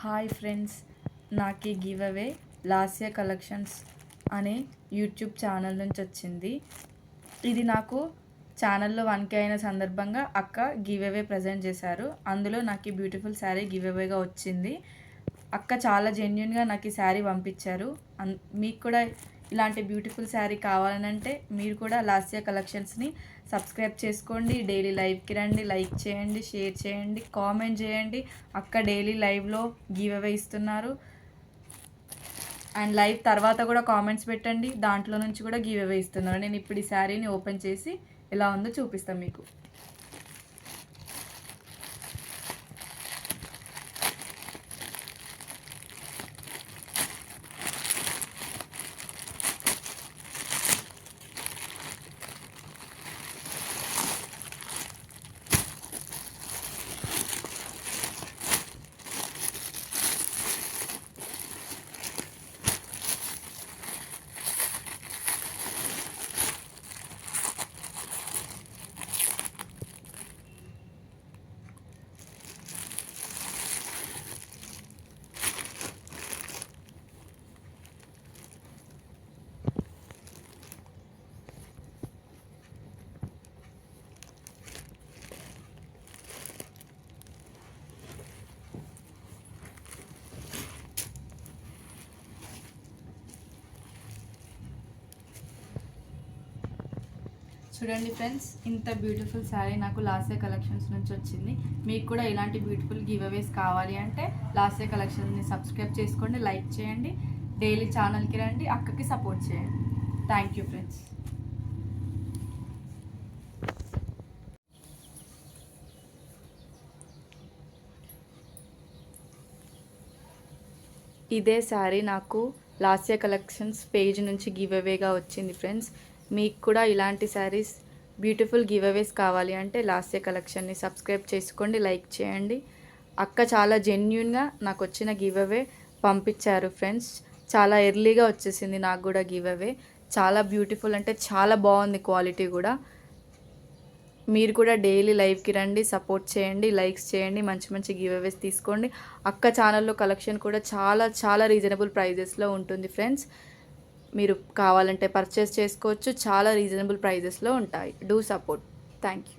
Hi friends నాకు ఈ giveaway Lasya collections అనే యూట్యూబ్ ఛానల్ నుంచి వచ్చింది. ఇది నాకు ఛానల్లో వన్ కే అయిన సందర్భంగా అక్క గివ్ అవే ప్రజెంట్ చేశారు. అందులో నాకు ఈ బ్యూటిఫుల్ శారీ గివ్ అవేగా వచ్చింది. అక్క చాలా జెన్యున్గా నాకు ఈ శారీ పంపించారు. అన్ మీకు కూడా ఇలాంటి బ్యూటిఫుల్ శారీ కావాలనంటే మీరు కూడా లాస్య కలెక్షన్స్ని సబ్స్క్రైబ్ చేసుకోండి. డైలీ లైవ్కి రండి లైక్ చేయండి షేర్ చేయండి కామెంట్ చేయండి. అక్క డైలీ లైవ్లో గివ్ అవే ఇస్తున్నారు. అండ్ లైవ్ తర్వాత కూడా కామెంట్స్ పెట్టండి. దాంట్లో నుంచి కూడా గివ్ అవే ఇస్తున్నారు. నేను ఇప్పుడు ఈ శారీని ఓపెన్ చేసి ఎలా ఉందో చూపిస్తాను మీకు. చూడండి ఫ్రెండ్స్ ఇంత బ్యూటిఫుల్ శారీ నాకు లాస్య కలెక్షన్స్ నుంచి వచ్చింది. మీకు కూడా ఇలాంటి బ్యూటిఫుల్ గివ్ అవేస్ కావాలి అంటే లాస్య కలెక్షన్ని సబ్స్క్రైబ్ చేసుకోండి లైక్ చేయండి డైలీ ఛానల్కి రండి అక్కకి సపోర్ట్ చేయండి. థ్యాంక్ యూ ఫ్రెండ్స్ ఇదే శారీ నాకు లాస్య కలెక్షన్స్ పేజ్ నుంచి గివ్ అవేగా వచ్చింది ఫ్రెండ్స్ మీకు కూడా ఇలాంటి శారీస్ బ్యూటిఫుల్ గివ్ అవేస్ కావాలి అంటే లాస్ట్ ఇయర్ కలెక్షన్ని సబ్స్క్రైబ్ చేసుకోండి లైక్ చేయండి. అక్క చాలా జెన్యున్గా నాకు వచ్చిన గివ్ అవే పంపించారు ఫ్రెండ్స్. చాలా ఎర్లీగా వచ్చేసింది నాకు కూడా గివ్ అవే చాలా బ్యూటిఫుల్ అంటే చాలా బాగుంది క్వాలిటీ కూడా. మీరు కూడా డైలీ లైవ్కి రండి సపోర్ట్ చేయండి లైక్స్ చేయండి మంచి మంచి గివ్ అవేస్ తీసుకోండి. అక్క ఛానల్లో కలెక్షన్ కూడా చాలా చాలా రీజనబుల్ ప్రైజెస్లో ఉంటుంది ఫ్రెండ్స్. మీరు కావాలంటే పర్చేస్ చేసుకోవచ్చు. చాలా రీజనబుల్ ప్రైజెస్లో ఉంటాయి. Do support thank you